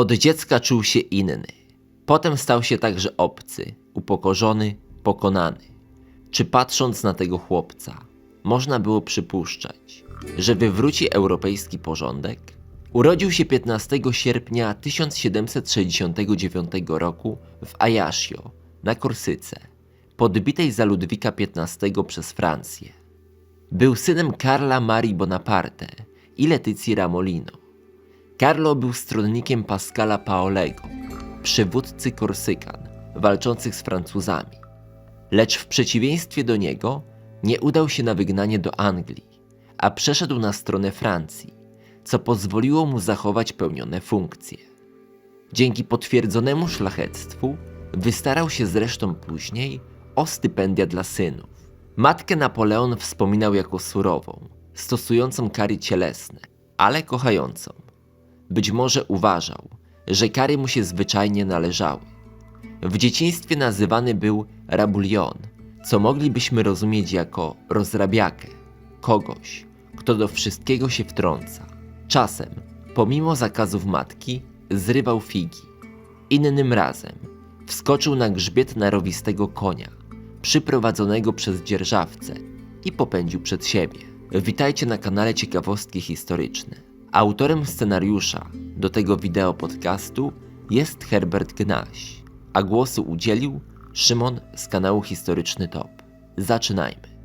Od dziecka czuł się inny. Potem stał się także obcy, upokorzony, pokonany. Czy patrząc na tego chłopca, można było przypuszczać, że wywróci europejski porządek? Urodził się 15 sierpnia 1769 roku w Ajaccio, na Korsyce, podbitej za Ludwika XV przez Francję. Był synem Karla Marii Bonaparte i Letycji Ramolino. Carlo był stronnikiem Pascala Paolego, przywódcy Korsykan, walczących z Francuzami. Lecz w przeciwieństwie do niego nie udał się na wygnanie do Anglii, a przeszedł na stronę Francji, co pozwoliło mu zachować pełnione funkcje. Dzięki potwierdzonemu szlachectwu wystarał się zresztą później o stypendia dla synów. Matkę Napoleon wspominał jako surową, stosującą kary cielesne, ale kochającą. Być może uważał, że kary mu się zwyczajnie należały. W dzieciństwie nazywany był rabulion, co moglibyśmy rozumieć jako rozrabiakę, kogoś, kto do wszystkiego się wtrąca. Czasem, pomimo zakazów matki, zrywał figi. Innym razem wskoczył na grzbiet narowistego konia, przyprowadzonego przez dzierżawcę i popędził przed siebie. Witajcie na kanale Ciekawostki Historyczne. Autorem scenariusza do tego wideo podcastu jest Herbert Gnaś, a głosu udzielił Szymon z kanału Historyczny Top. Zaczynajmy.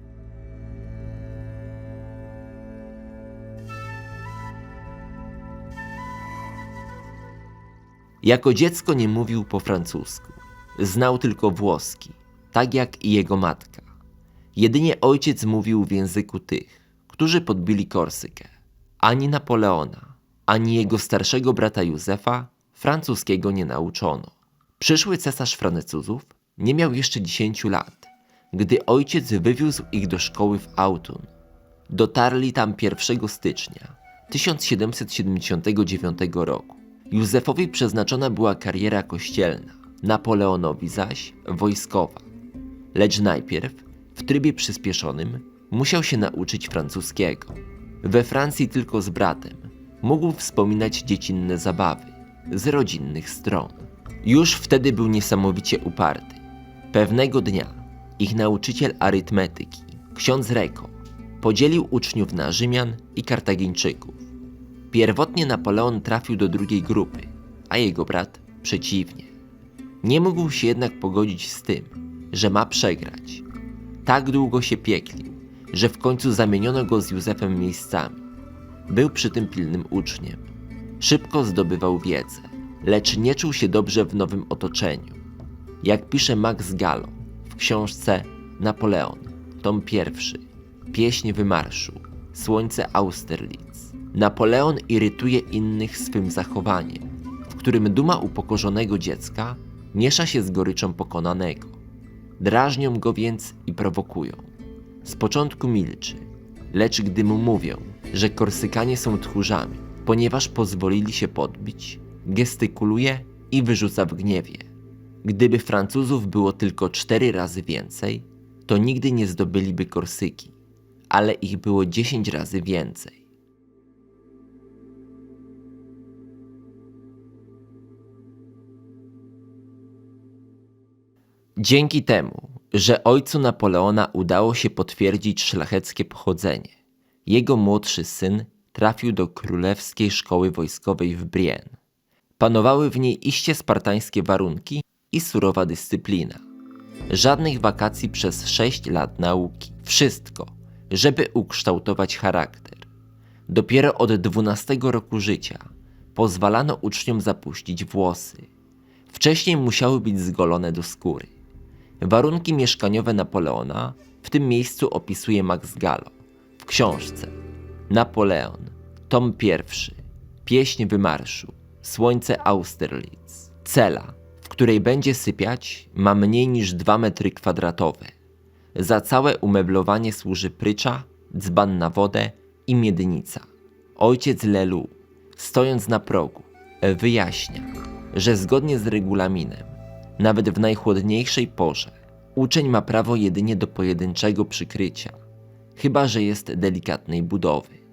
Jako dziecko nie mówił po francusku. Znał tylko włoski, tak jak i jego matka. Jedynie ojciec mówił w języku tych, którzy podbili Korsykę. Ani Napoleona, ani jego starszego brata Józefa francuskiego nie nauczono. Przyszły cesarz Francuzów nie miał jeszcze 10 lat, gdy ojciec wywiózł ich do szkoły w Autun. Dotarli tam 1 stycznia 1779 roku. Józefowi przeznaczona była kariera kościelna, Napoleonowi zaś wojskowa. Lecz najpierw, w trybie przyspieszonym, musiał się nauczyć francuskiego. We Francji tylko z bratem mógł wspominać dziecinne zabawy z rodzinnych stron. Już wtedy był niesamowicie uparty. Pewnego dnia ich nauczyciel arytmetyki, ksiądz Reko, podzielił uczniów na Rzymian i Kartagińczyków. Pierwotnie Napoleon trafił do drugiej grupy, a jego brat przeciwnie. Nie mógł się jednak pogodzić z tym, że ma przegrać. Tak długo się pieklił, że w końcu zamieniono go z Józefem miejscami. Był przy tym pilnym uczniem. Szybko zdobywał wiedzę, lecz nie czuł się dobrze w nowym otoczeniu. Jak pisze Max Gallo w książce Napoleon, tom pierwszy, Pieśń wymarszu, Słońce Austerlitz. Napoleon irytuje innych swym zachowaniem, w którym duma upokorzonego dziecka miesza się z goryczą pokonanego. Drażnią go więc i prowokują. Z początku milczy, lecz gdy mu mówią, że Korsykanie są tchórzami, ponieważ pozwolili się podbić, gestykuluje i wyrzuca w gniewie. Gdyby Francuzów było tylko cztery razy więcej, to nigdy nie zdobyliby Korsyki, ale ich było dziesięć razy więcej. Dzięki temu, że ojcu Napoleona udało się potwierdzić szlacheckie pochodzenie, jego młodszy syn trafił do królewskiej szkoły wojskowej w Brienne. Panowały w niej iście spartańskie warunki i surowa dyscyplina. Żadnych wakacji przez sześć lat nauki. Wszystko, żeby ukształtować charakter. Dopiero od 12 roku życia pozwalano uczniom zapuścić włosy. Wcześniej musiały być zgolone do skóry. Warunki mieszkaniowe Napoleona w tym miejscu opisuje Max Gallo w książce Napoleon, tom pierwszy, Pieśń wymarszu, Słońce Austerlitz. Cela, w której będzie sypiać, ma mniej niż 2 metry kwadratowe. Za całe umeblowanie służy prycza, dzban na wodę i miednica. Ojciec Lelu, stojąc na progu, wyjaśnia, że zgodnie z regulaminem, nawet w najchłodniejszej porze, uczeń ma prawo jedynie do pojedynczego przykrycia, chyba że jest delikatnej budowy.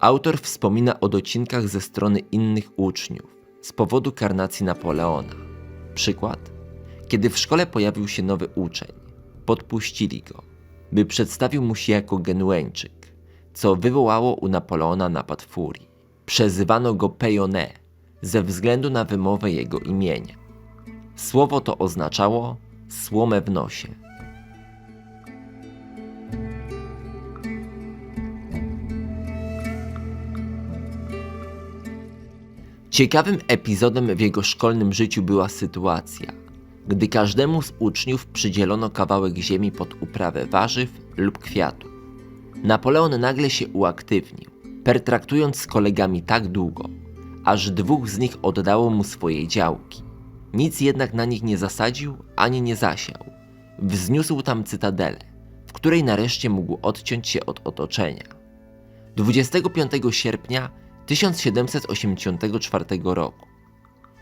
Autor wspomina o docinkach ze strony innych uczniów, z powodu karnacji Napoleona. Przykład? Kiedy w szkole pojawił się nowy uczeń, podpuścili go, by przedstawił mu się jako Genueńczyk, co wywołało u Napoleona napad furii. Przezywano go Pejonet ze względu na wymowę jego imienia. Słowo to oznaczało słomę w nosie. Ciekawym epizodem w jego szkolnym życiu była sytuacja, gdy każdemu z uczniów przydzielono kawałek ziemi pod uprawę warzyw lub kwiatów. Napoleon nagle się uaktywnił, pertraktując z kolegami tak długo, aż dwóch z nich oddało mu swoje działki. Nic jednak na nich nie zasadził ani nie zasiał. Wzniósł tam cytadelę, w której nareszcie mógł odciąć się od otoczenia. 25 sierpnia 1784 roku,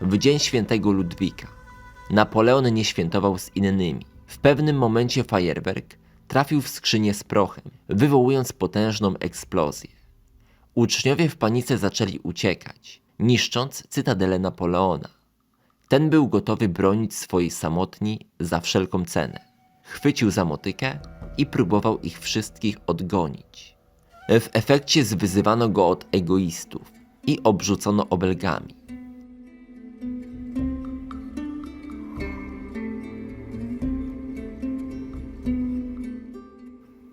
w dzień świętego Ludwika, Napoleon nie świętował z innymi. W pewnym momencie fajerwerk trafił w skrzynię z prochem, wywołując potężną eksplozję. Uczniowie w panice zaczęli uciekać, niszcząc cytadelę Napoleona. Ten był gotowy bronić swojej samotni za wszelką cenę. Chwycił za motykę i próbował ich wszystkich odgonić. W efekcie zwyzywano go od egoistów i obrzucono obelgami.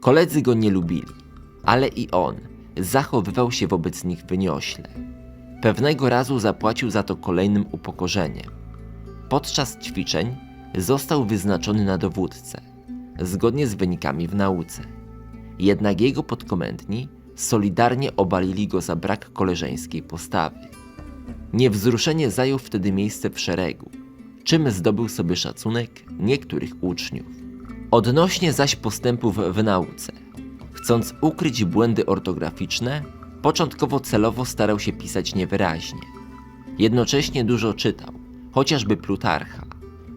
Koledzy go nie lubili, ale i on zachowywał się wobec nich wyniośle. Pewnego razu zapłacił za to kolejnym upokorzeniem. Podczas ćwiczeń został wyznaczony na dowódcę, zgodnie z wynikami w nauce. Jednak jego podkomendni solidarnie obalili go za brak koleżeńskiej postawy. Niewzruszenie zajął wtedy miejsce w szeregu, czym zdobył sobie szacunek niektórych uczniów. Odnośnie zaś postępów w nauce, chcąc ukryć błędy ortograficzne, początkowo celowo starał się pisać niewyraźnie. Jednocześnie dużo czytał, chociażby Plutarcha.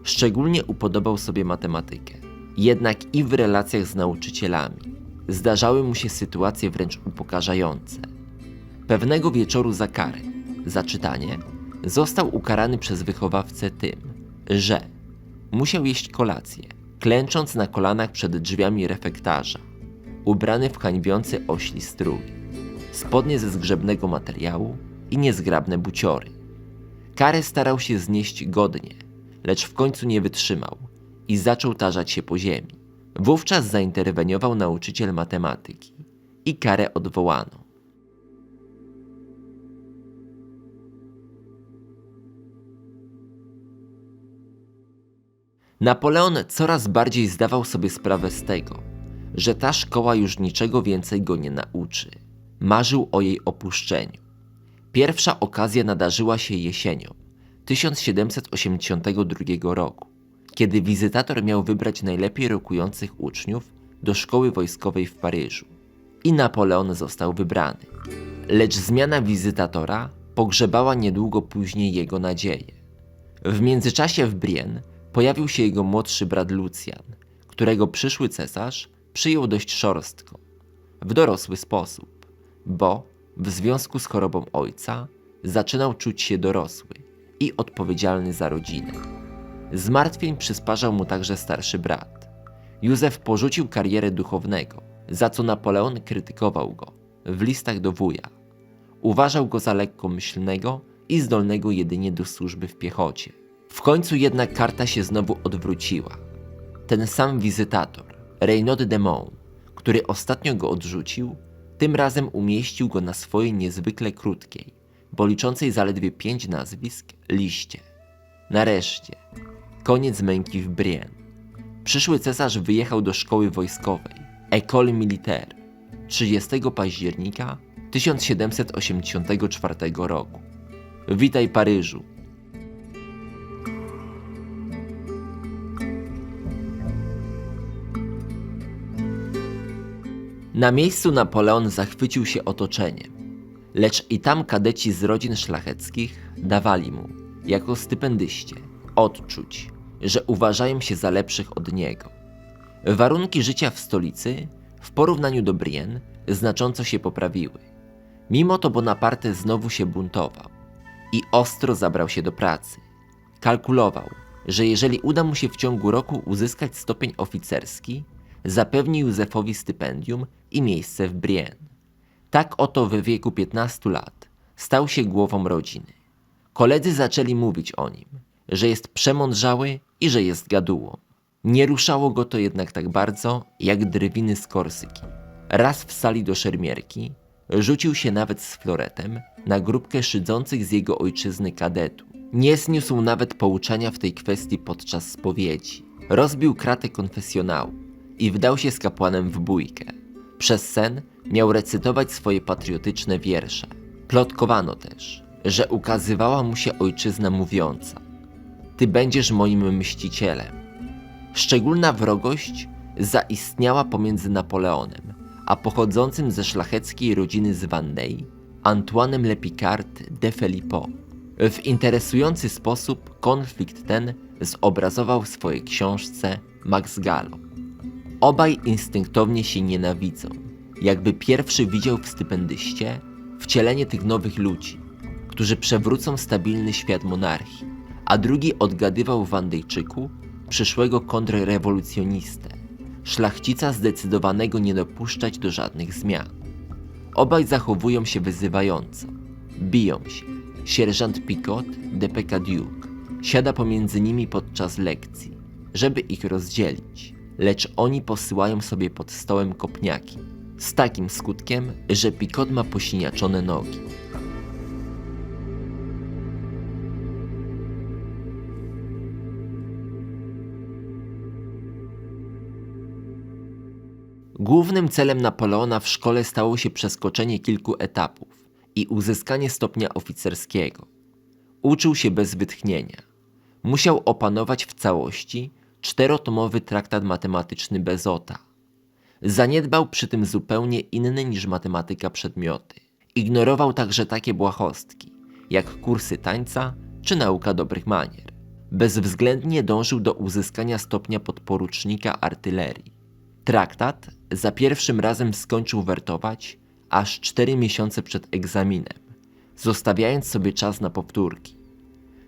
Szczególnie upodobał sobie matematykę. Jednak i w relacjach z nauczycielami zdarzały mu się sytuacje wręcz upokarzające. Pewnego wieczoru za karę, za czytanie, został ukarany przez wychowawcę tym, że musiał jeść kolację, klęcząc na kolanach przed drzwiami refektarza, ubrany w hańbiący ośli strój, spodnie ze zgrzebnego materiału i niezgrabne buciory. Karę starał się znieść godnie, lecz w końcu nie wytrzymał i zaczął tarzać się po ziemi. Wówczas zainterweniował nauczyciel matematyki i karę odwołano. Napoleon coraz bardziej zdawał sobie sprawę z tego, że ta szkoła już niczego więcej go nie nauczy. Marzył o jej opuszczeniu. Pierwsza okazja nadarzyła się jesienią 1782 roku, kiedy wizytator miał wybrać najlepiej rokujących uczniów do szkoły wojskowej w Paryżu. I Napoleon został wybrany. Lecz zmiana wizytatora pogrzebała niedługo później jego nadzieję. W międzyczasie w Brienne pojawił się jego młodszy brat Lucjan, którego przyszły cesarz przyjął dość szorstko, w dorosły sposób, bo w związku z chorobą ojca zaczynał czuć się dorosły i odpowiedzialny za rodzinę. Zmartwień przysparzał mu także starszy brat. Józef porzucił karierę duchownego, za co Napoleon krytykował go w listach do wuja. Uważał go za lekkomyślnego i zdolnego jedynie do służby w piechocie. W końcu jednak karta się znowu odwróciła. Ten sam wizytator, Reynaud de Mont, który ostatnio go odrzucił, tym razem umieścił go na swojej niezwykle krótkiej, bo liczącej zaledwie pięć nazwisk, liście. Nareszcie, koniec męki w Brienne. Przyszły cesarz wyjechał do szkoły wojskowej, École Militaire, 30 października 1784 roku. Witaj Paryżu, Na miejscu Napoleon zachwycił się otoczeniem, lecz i tam kadeci z rodzin szlacheckich dawali mu, jako stypendyście, odczuć, że uważają się za lepszych od niego. Warunki życia w stolicy, w porównaniu do Brienne, znacząco się poprawiły. Mimo to Bonaparte znowu się buntował i ostro zabrał się do pracy. Kalkulował, że jeżeli uda mu się w ciągu roku uzyskać stopień oficerski, zapewni Józefowi stypendium i miejsce w Brienne. Tak oto w wieku 15 lat stał się głową rodziny. Koledzy zaczęli mówić o nim, że jest przemądrzały i że jest gadułą. Nie ruszało go to jednak tak bardzo, jak drwiny z Korsyki. Raz w sali do szermierki rzucił się nawet z floretem na grupkę szydzących z jego ojczyzny kadetów. Nie zniósł nawet pouczania w tej kwestii podczas spowiedzi. Rozbił kratę konfesjonału i wdał się z kapłanem w bójkę. Przez sen miał recytować swoje patriotyczne wiersze. Plotkowano też, że ukazywała mu się ojczyzna mówiąca: Ty będziesz moim mścicielem. Szczególna wrogość zaistniała pomiędzy Napoleonem a pochodzącym ze szlacheckiej rodziny z Vendée, Antoinem Le Picard de Philippot. W interesujący sposób konflikt ten zobrazował w swojej książce Max Gallo. Obaj instynktownie się nienawidzą, jakby pierwszy widział w stypendyście wcielenie tych nowych ludzi, którzy przewrócą stabilny świat monarchii, a drugi odgadywał w Wandejczyku przyszłego kontrrewolucjonistę, szlachcica zdecydowanego nie dopuszczać do żadnych zmian. Obaj zachowują się wyzywająco, biją się. Sierżant Picot de Pecaduc siada pomiędzy nimi podczas lekcji, żeby ich rozdzielić, lecz oni posyłają sobie pod stołem kopniaki, z takim skutkiem, że Picot ma posiniaczone nogi. Głównym celem Napoleona w szkole stało się przeskoczenie kilku etapów i uzyskanie stopnia oficerskiego. Uczył się bez wytchnienia. Musiał opanować w całości czterotomowy traktat matematyczny Bezota. Zaniedbał przy tym zupełnie inne niż matematyka przedmioty. Ignorował także takie błahostki, jak kursy tańca czy nauka dobrych manier. Bezwzględnie dążył do uzyskania stopnia podporucznika artylerii. Traktat za pierwszym razem skończył wertować aż 4 miesiące przed egzaminem, zostawiając sobie czas na powtórki.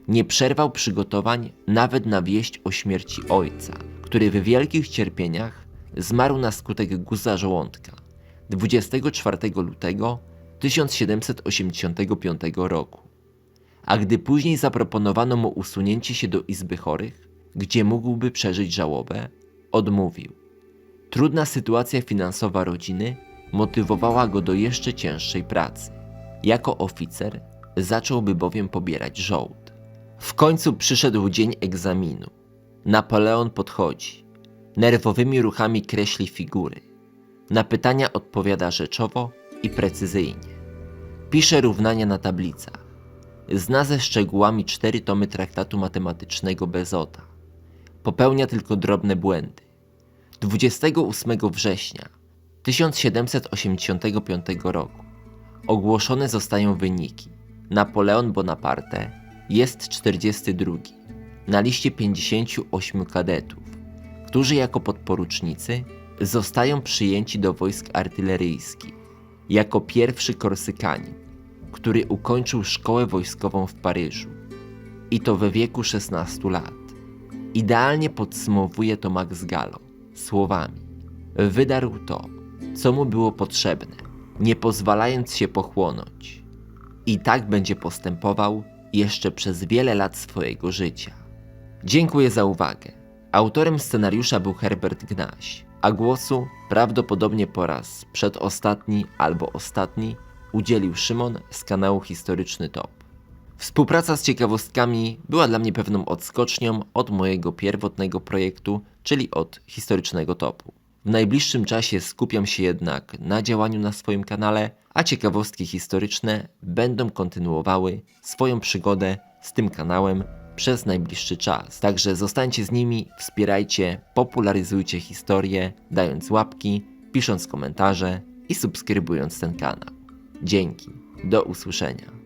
Nie przerwał przygotowań nawet na wieść o śmierci ojca, który w wielkich cierpieniach zmarł na skutek guza żołądka 24 lutego 1785 roku. A gdy później zaproponowano mu usunięcie się do izby chorych, gdzie mógłby przeżyć żałobę, odmówił. Trudna sytuacja finansowa rodziny motywowała go do jeszcze cięższej pracy. Jako oficer zacząłby bowiem pobierać żołd. W końcu przyszedł dzień egzaminu. Napoleon podchodzi. Nerwowymi ruchami kreśli figury. Na pytania odpowiada rzeczowo i precyzyjnie. Pisze równania na tablicach. Zna ze szczegółami cztery tomy traktatu matematycznego Bezota. Popełnia tylko drobne błędy. 28 września 1785 roku ogłoszone zostają wyniki. Napoleon Bonaparte jest 42 na liście 58 kadetów, którzy jako podporucznicy zostają przyjęci do wojsk artyleryjskich. Jako pierwszy Korsykanin, który ukończył szkołę wojskową w Paryżu i to we wieku 16 lat. Idealnie podsumowuje to Max Gallo słowami. Wydarł to, co mu było potrzebne, nie pozwalając się pochłonąć. I tak będzie postępował jeszcze przez wiele lat swojego życia. Dziękuję za uwagę. Autorem scenariusza był Herbert Gnaś, a głosu prawdopodobnie po raz przedostatni albo ostatni udzielił Szymon z kanału Historyczny Top. Współpraca z ciekawostkami była dla mnie pewną odskocznią od mojego pierwotnego projektu, czyli od historycznego topu. W najbliższym czasie skupiam się jednak na działaniu na swoim kanale, a ciekawostki historyczne będą kontynuowały swoją przygodę z tym kanałem przez najbliższy czas. Także zostańcie z nimi, wspierajcie, popularyzujcie historię, dając łapki, pisząc komentarze i subskrybując ten kanał. Dzięki, do usłyszenia.